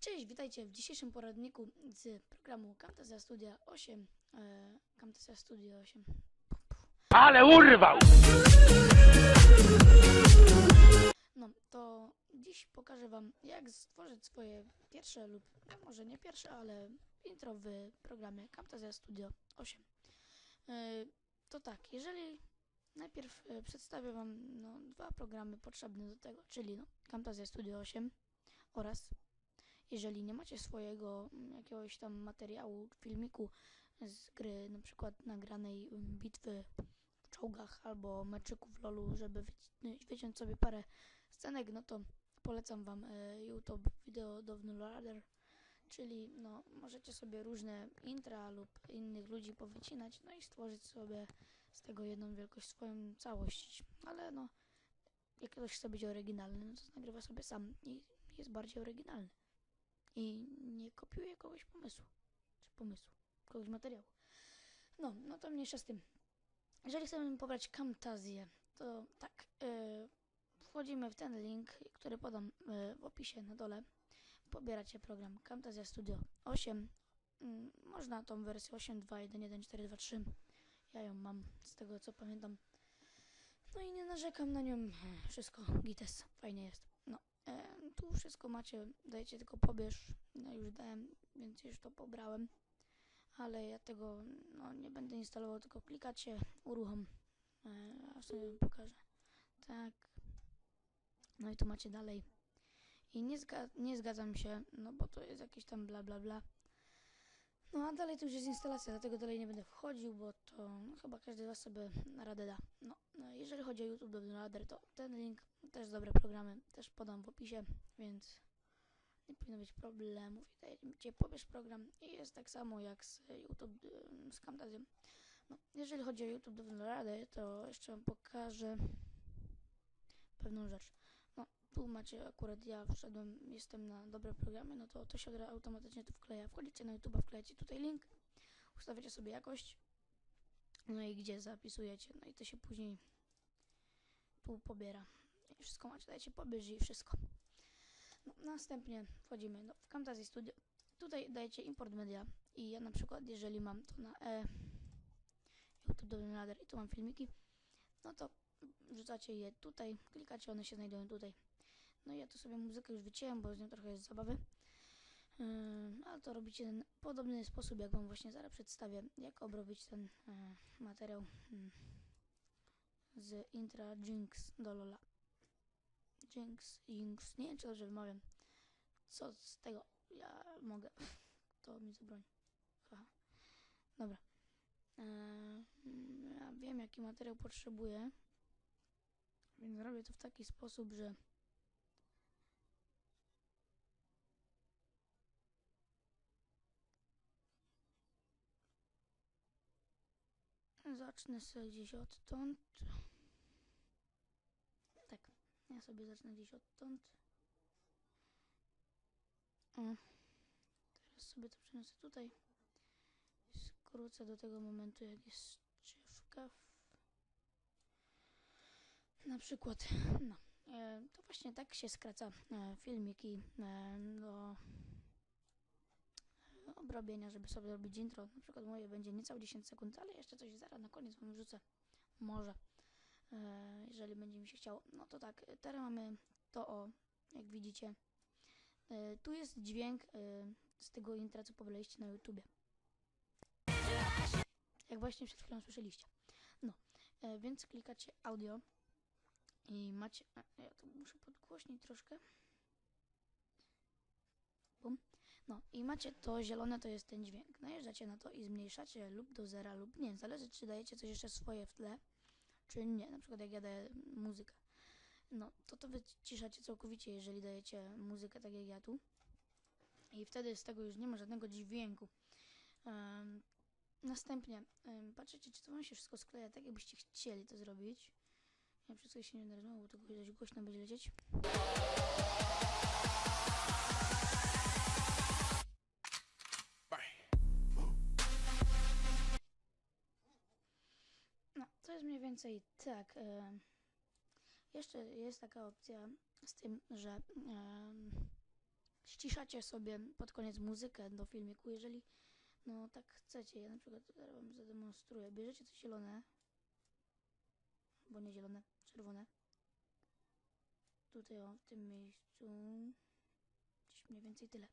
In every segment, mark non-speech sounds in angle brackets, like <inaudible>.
Cześć, witajcie w dzisiejszym poradniku z programu Camtasia Studio 8. E, Camtasia Studio 8. Ale urwał! No, to dziś pokażę Wam, jak stworzyć swoje pierwsze lub no, może nie pierwsze, ale intro w programie Camtasia Studio 8. E, to tak, jeżeli najpierw e, przedstawię Wam no, dwa programy potrzebne do tego, czyli no, Camtasia Studio 8 oraz jeżeli nie macie swojego mm, jakiegoś tam materiału, filmiku z gry, na przykład nagranej mm, bitwy w czołgach albo meczyku w lolu, żeby wyci- wyciąć sobie parę scenek, no to polecam wam e, YouTube Video Downloader, czyli no możecie sobie różne intra lub innych ludzi powycinać, no i stworzyć sobie z tego jedną wielkość swoją całość, ale no jak ktoś chce być oryginalny, no to nagrywa sobie sam i jest bardziej oryginalny i nie kopiuje kogoś pomysłu, czy pomysłu, kogoś materiału. No, no to mniejsza z tym. Jeżeli chcemy pobrać Camtasię, to tak, yy, wchodzimy w ten link, który podam yy, w opisie na dole. Pobieracie program Camtasia Studio 8. Mm, można tą wersję 8.2.1.1.4.2.3. Ja ją mam z tego co pamiętam. No i nie narzekam na nią. Wszystko gites, fajnie jest. Wszystko macie, dajcie tylko pobierz. Ja już dałem, więc już to pobrałem. Ale ja tego no, nie będę instalował, tylko klikacie uruchom. E, a sobie pokażę. Tak. No i tu macie dalej. I nie, zga nie zgadzam się, no bo to jest jakieś tam bla bla bla. No a dalej to już jest instalacja, dlatego dalej nie będę wchodził, bo to no, chyba każdy z Was sobie radę da. No, no jeżeli chodzi o YouTube Downloader, to ten link, też dobre programy, też podam w opisie, więc nie powinno być problemów. I dajcie pobierz program i jest tak samo jak z YouTube, z Camtasią. No, jeżeli chodzi o YouTube Downloader, to jeszcze Wam pokażę pewną rzecz. Tu macie akurat ja wszedłem, jestem na dobre programy, no to to się automatycznie tu wkleja. Wchodzicie na YouTube, wklejecie tutaj link, ustawiacie sobie jakość, no i gdzie zapisujecie, no i to się później tu pobiera. I wszystko macie, dajecie pobierz i wszystko. No, następnie wchodzimy no, w Camtasia Studio. Tutaj dajecie import media i ja na przykład, jeżeli mam to na e, YouTube Downloader i tu mam filmiki, no to wrzucacie je tutaj, klikacie, one się znajdują tutaj. No ja tu sobie muzykę już wyciąłem, bo z nią trochę jest zabawy. Yy, ale to robicie w podobny sposób, jak Wam właśnie zaraz przedstawię, jak obrobić ten e, materiał mm, z intra Jinx do Lola. Jinx, Jinx, nie wiem czy dobrze wymawiam. Co z tego? Ja mogę. <laughs> To mi zabroni. Haha. Dobra. Eee, ja wiem jaki materiał potrzebuję. Więc robię to w taki sposób, że zacznę sobie gdzieś odtąd. Tak, ja sobie zacznę gdzieś odtąd. O. Teraz sobie to przeniosę tutaj. Skrócę do tego momentu, jak jest drzewka. Na przykład, no, e, to właśnie tak się skraca e, filmiki e, obrobienia, żeby sobie robić intro. Na przykład moje będzie niecałe 10 sekund, ale jeszcze coś zaraz na koniec wam wrzucę. Może, e, jeżeli będzie mi się chciało. No to tak, teraz mamy to o, jak widzicie. E, tu jest dźwięk e, z tego intra, co pobraliście na YouTubie. Jak właśnie przed chwilą słyszeliście. No, więc klikacie audio i macie. Ja to muszę podgłośnić troszkę. No i macie to zielone, to jest ten dźwięk. Najeżdżacie na to i zmniejszacie lub do zera, lub nie. Zależy, czy dajecie coś jeszcze swoje w tle, czy nie. Na przykład jak ja daję muzykę. No, to to wyciszacie całkowicie, jeżeli dajecie muzykę tak jak ja tu. I wtedy z tego już nie ma żadnego dźwięku. Em, następnie em, patrzycie, czy to wam się wszystko skleja tak, jakbyście chcieli to zrobić. Ja chwilę się nie denerwował, bo to dość głośno będzie lecieć. Więcej tak. E, jeszcze jest taka opcja z tym, że em, ściszacie sobie pod koniec muzykę do filmiku, jeżeli no tak chcecie. Ja na przykład teraz wam zademonstruję. Bierzecie coś zielone, bo nie zielone, czerwone. Tutaj o, w tym miejscu. Gdzieś mniej więcej tyle.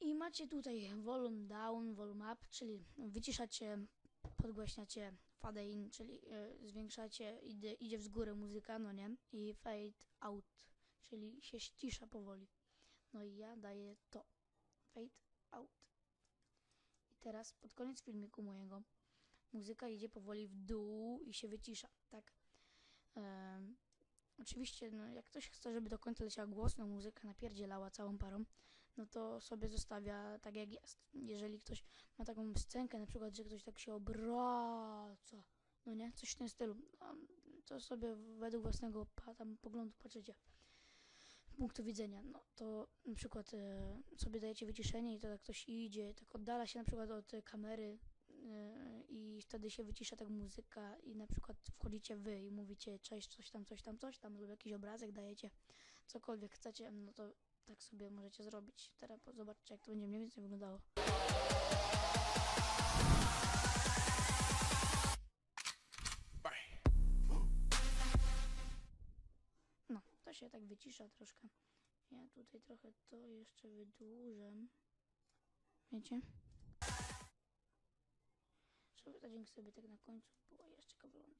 I macie tutaj volume down, volume up, czyli wyciszacie, podgłaśniacie fade in, czyli e, zwiększacie, idzie, idzie w górę muzyka, no nie? I fade out, czyli się ścisza powoli. No i ja daję to. Fade out. I teraz pod koniec filmiku mojego muzyka idzie powoli w dół i się wycisza, tak? Oczywiście, no, jak ktoś chce, żeby do końca leciała głośno muzyka, napierdzielała całą parą, no to sobie zostawia tak jak jest. Jeżeli ktoś ma taką scenkę, na przykład, że ktoś tak się obraca, no nie, coś w tym stylu, to sobie według własnego tam poglądu patrzycie, punktu widzenia, no to na przykład e, sobie dajecie wyciszenie i to tak ktoś idzie, tak oddala się na przykład od kamery e, i wtedy się wycisza tak muzyka i na przykład wchodzicie wy i mówicie cześć, coś tam, coś tam, coś tam lub jakiś obrazek dajecie, cokolwiek chcecie, no to tak sobie możecie zrobić. Teraz zobaczcie, jak to będzie mniej więcej wyglądało. No, to się tak wycisza troszkę. Ja tutaj trochę to jeszcze wydłużę. Wiecie? Żeby ta dźwięk sobie tak na końcu była jeszcze kawałek.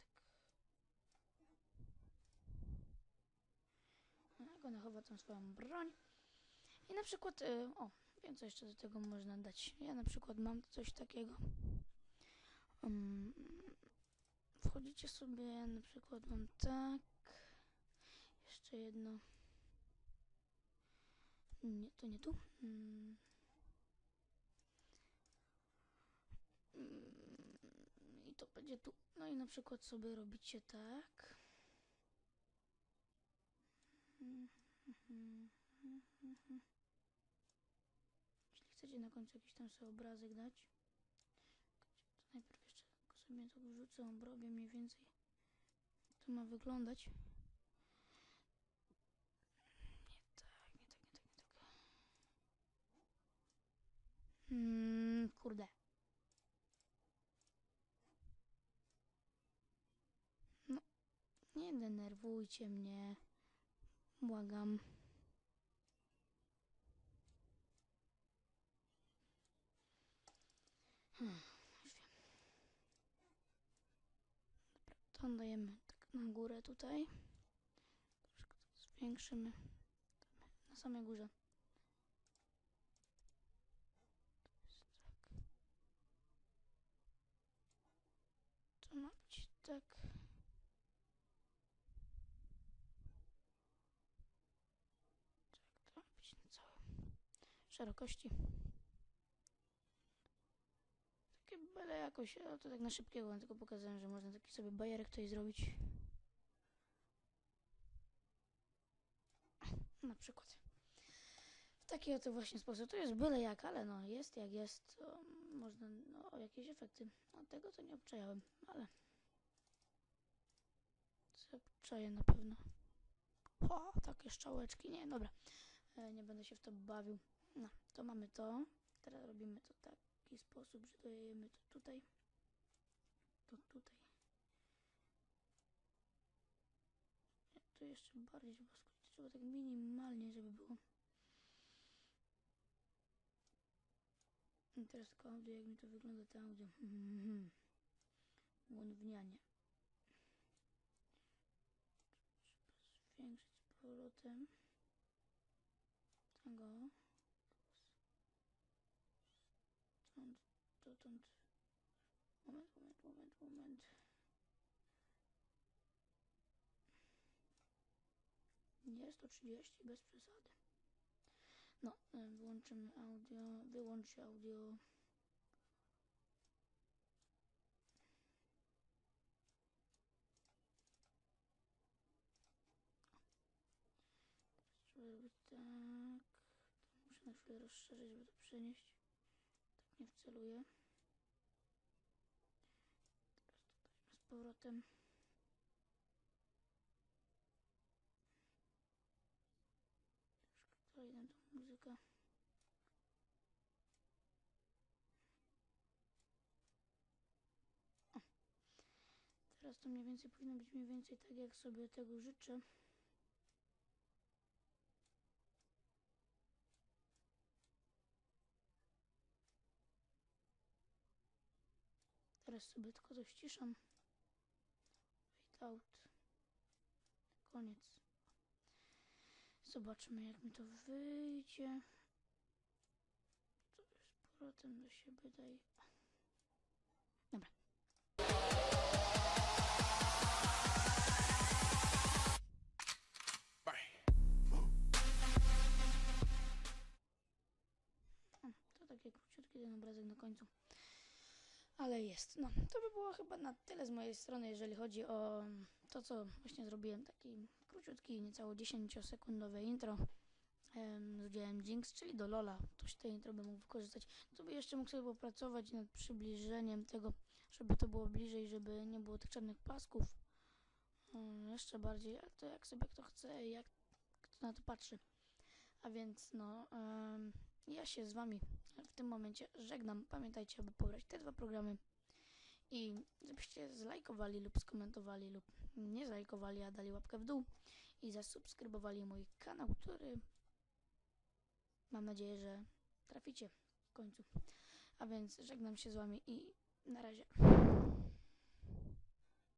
Jak ona chowa tą swoją broń. I na przykład, y, o, wiem co jeszcze do tego można dać. Ja na przykład mam coś takiego. Um, wchodzicie sobie, na przykład mam tak. Jeszcze jedno. Nie, to nie tu. Mm. Mm, I to będzie tu. No i na przykład sobie robicie tak. Jeśli chcecie na końcu jakiś tam sobie obrazek dać, to najpierw jeszcze sobie to wrzucę, obrobię mniej więcej. To ma wyglądać. Nie tak, nie tak, nie tak, nie tak. Hmm, kurde. No, nie denerwujcie mnie. Błagam. To dajemy tak na górę tutaj. Troszkę zwiększymy. Na samej górze. Tak. To ma być tak. Tak, to ma być na całym szerokości. Byle jakoś, ale to tak na szybkiego, tylko pokazałem, że można taki sobie bajerek tutaj zrobić. Na przykład. W taki oto właśnie sposób. To jest byle jak, ale no jest jak jest. Można no, o jakieś efekty. No tego to nie obczajałem, ale obczaję na pewno. O, takie szczałeczki. Nie, dobra. E, nie będę się w to bawił. No, to mamy to. Teraz robimy to tak taki sposób, że dajemy to tutaj, to tutaj. To jeszcze bardziej trzeba skrócić, trzeba tak minimalnie, żeby było. I teraz tylko jak mi to wygląda, to audio. <laughs> Łądwnianie. Trzeba zwiększyć z powrotem. Tego. Stąd, dotąd. Moment, moment, moment, moment. Nie 130 bez przesady. No, e, wyłączymy audio, wyłącz audio. Zrobić tak. To muszę na chwilę rozszerzyć, żeby to przenieść. Tak nie wceluję. Teraz to weźmy z powrotem. Idę tu. muzykę. O. Teraz to mniej więcej powinno być mniej więcej tak, jak sobie tego życzę. Teraz sobie tylko to ściszam. Out. Koniec. Zobaczymy jak mi to wyjdzie. To już z powrotem do siebie daj. Dobra. O, To taki króciutki ten obrazek na końcu. Ale jest. No, to by było chyba na tyle z mojej strony, jeżeli chodzi o to, co właśnie zrobiłem. Taki króciutki, niecałe 10-sekundowe intro z udziałem Jinx, czyli do Lola. Ktoś te intro by mógł wykorzystać. Tu by jeszcze mógł sobie popracować nad przybliżeniem tego, żeby to było bliżej, żeby nie było tych czarnych pasków. Mm, jeszcze bardziej, ale to jak sobie kto chce jak kto na to patrzy. A więc no, ja się z wami tym momencie żegnam. Pamiętajcie, aby pobrać te dwa programy i żebyście zlajkowali lub skomentowali lub nie zlajkowali, a dali łapkę w dół i zasubskrybowali mój kanał, który mam nadzieję, że traficie w końcu. A więc żegnam się z wami i na razie.